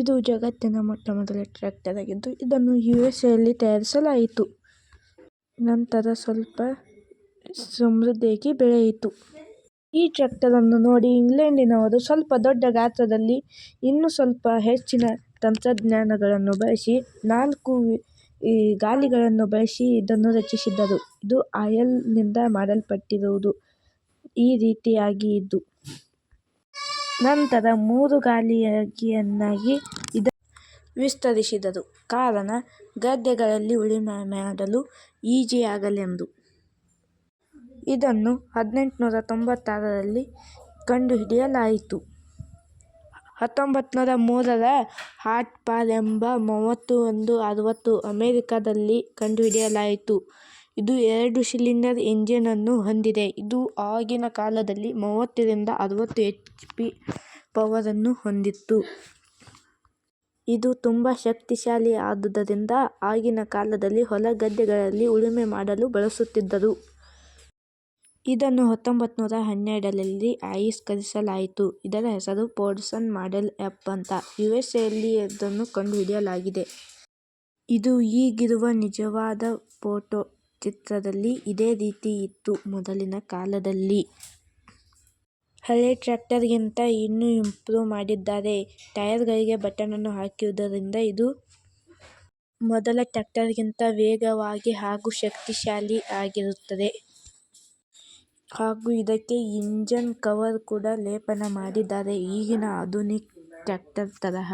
ಇದು ಜಗತ್ತಿನ ಮೊಟ್ಟಮೊದಲ ಟ್ರ್ಯಾಕ್ಟರ್ ಆಗಿದ್ದು ಇದನ್ನು ಯುಎಸ್ಎಯಲ್ಲಿ ತಯಾರಿಸಲಾಯಿತು. ನಂತರ ಸ್ವಲ್ಪ ಸಮೃದ್ಧಿಯಾಗಿ ಬೆಳೆಯಿತು. ಈ ಟ್ರ್ಯಾಕ್ಟರ್ ಅನ್ನು ನೋಡಿ ಇಂಗ್ಲೆಂಡಿನವರು ಸ್ವಲ್ಪ ದೊಡ್ಡ ಗಾತ್ರದಲ್ಲಿ ಇನ್ನೂ ಸ್ವಲ್ಪ ಹೆಚ್ಚಿನ ತಂತ್ರಜ್ಞಾನಗಳನ್ನು ಬಳಸಿ, ನಾಲ್ಕು ಗಾಲಿಗಳನ್ನು ಬಳಸಿ ಇದನ್ನು ರಚಿಸಿದರು. ಇದು ಆಯಲ್ನಿಂದ ಮಾಡಲ್ಪಟ್ಟಿರುವುದು ಈ ರೀತಿಯಾಗಿ ಇದ್ದು. ನಂತರ ಮೂರು ಗಾಲಿಯಾಗಿಯನ್ನಾಗಿ ಇದ ವಿಸ್ತರಿಸಿದರು ಕಾರಣ, ಗದ್ದೆಗಳಲ್ಲಿ ಉಳುಮೆ ಮಾಡಲು ಈಜಿಯಾಗಲೆಂದು. ಇದನ್ನು ಹದಿನೆಂಟುನೂರ ತೊಂಬತ್ತಾರರಲ್ಲಿ ಕಂಡುಹಿಡಿಯಲಾಯಿತು. ಹತ್ತೊಂಬತ್ತುನೂರ ಮೂರರ ಹಾಟ್ ಪಾಲ್ ಎಂಬ ಮೂವತ್ತು ಒಂದು ಅರವತ್ತು ಅಮೆರಿಕದಲ್ಲಿ ಕಂಡುಹಿಡಿಯಲಾಯಿತು. ಇದು ಎರಡು ಸಿಲಿಂಡರ್ ಇಂಜಿನ್ ಅನ್ನು ಹೊಂದಿದೆ. ಇದು ಆಗಿನ ಕಾಲದಲ್ಲಿ ಮೂವತ್ತರಿಂದ ಅರವತ್ತು ಎಚ್. ಪಿ. ಪವರ್ ಅನ್ನು ಹೊಂದಿತ್ತು. ಇದು ತುಂಬಾ ಶಕ್ತಿಶಾಲಿ ಆದುದರಿಂದ ಆಗಿನ ಕಾಲದಲ್ಲಿ ಹೊಲ ಗದ್ದೆಗಳಲ್ಲಿ ಉಳುಮೆ ಮಾಡಲು ಬಳಸುತ್ತಿದ್ದರು. ಇದನ್ನು ಹತ್ತೊಂಬತ್ತುನೂರ ಹನ್ನೆರಡರಲ್ಲಿ ಆವಿಷ್ಕರಿಸಲಾಯಿತು. ಇದರ ಹೆಸರು ಪೋರ್ಸನ್ ಮಾಡೆಲ್ ಎಫ್ ಅಂತ. ಯುಎಸ್ಎಯಲ್ಲಿ ಇದನ್ನು ಕಂಡುಹಿಡಿಯಲಾಗಿದೆ. ಇದು ಈಗಿರುವ ನಿಜವಾದ ಫೋಟೋ ಚಿತ್ರದಲ್ಲಿ ಇದೇ ರೀತಿ ಇತ್ತು ಮೊದಲಿನ ಕಾಲದಲ್ಲಿ. ಹಳೆ ಟ್ರ್ಯಾಕ್ಟರ್ ಗಿಂತ ಇನ್ನೂ ಇಂಪ್ರೂವ್ ಮಾಡಿದ್ದಾರೆ. ಬಟನ್ ಅನ್ನು ಹಾಕಿರುವುದರಿಂದ ಇದು ಮೊದಲ ಟ್ರ್ಯಾಕ್ಟರ್ ಗಿಂತ ವೇಗವಾಗಿ ಹಾಗೂ ಶಕ್ತಿಶಾಲಿ ಆಗಿರುತ್ತದೆ. ಹಾಗೂ ಇದಕ್ಕೆ ಇಂಜನ್ ಕವರ್ ಕೂಡ ಲೇಪನ ಮಾಡಿದ್ದಾರೆ ಈಗಿನ ಆಧುನಿಕ ಟ್ರ್ಯಾಕ್ಟರ್ ತರಹ.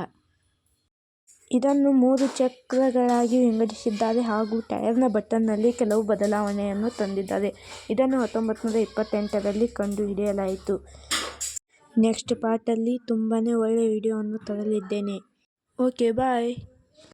ಇದನ್ನು ಮೂರು ಚಕ್ರಗಳಾಗಿ ವಿಂಗಡಿಸಿದ್ದಾರೆ ಹಾಗೂ ಟೈರ್ನ ಬಟನ್ನಲ್ಲಿ ಕೆಲವು ಬದಲಾವಣೆಯನ್ನು ತಂದಿದ್ದಾರೆ. ಇದನ್ನು ಹತ್ತೊಂಬತ್ನೂರ ಇಪ್ಪತ್ತೆಂಟರಲ್ಲಿ ಕಂಡುಹಿಡಿಯಲಾಯಿತು. ನೆಕ್ಸ್ಟ್ ಪಾರ್ಟ್ ಅಲ್ಲಿ ತುಂಬಾನೇ ಒಳ್ಳೆ ವಿಡಿಯೋವನ್ನು ತರಲಿದ್ದೇನೆ. ಓಕೆ, ಬಾಯ್.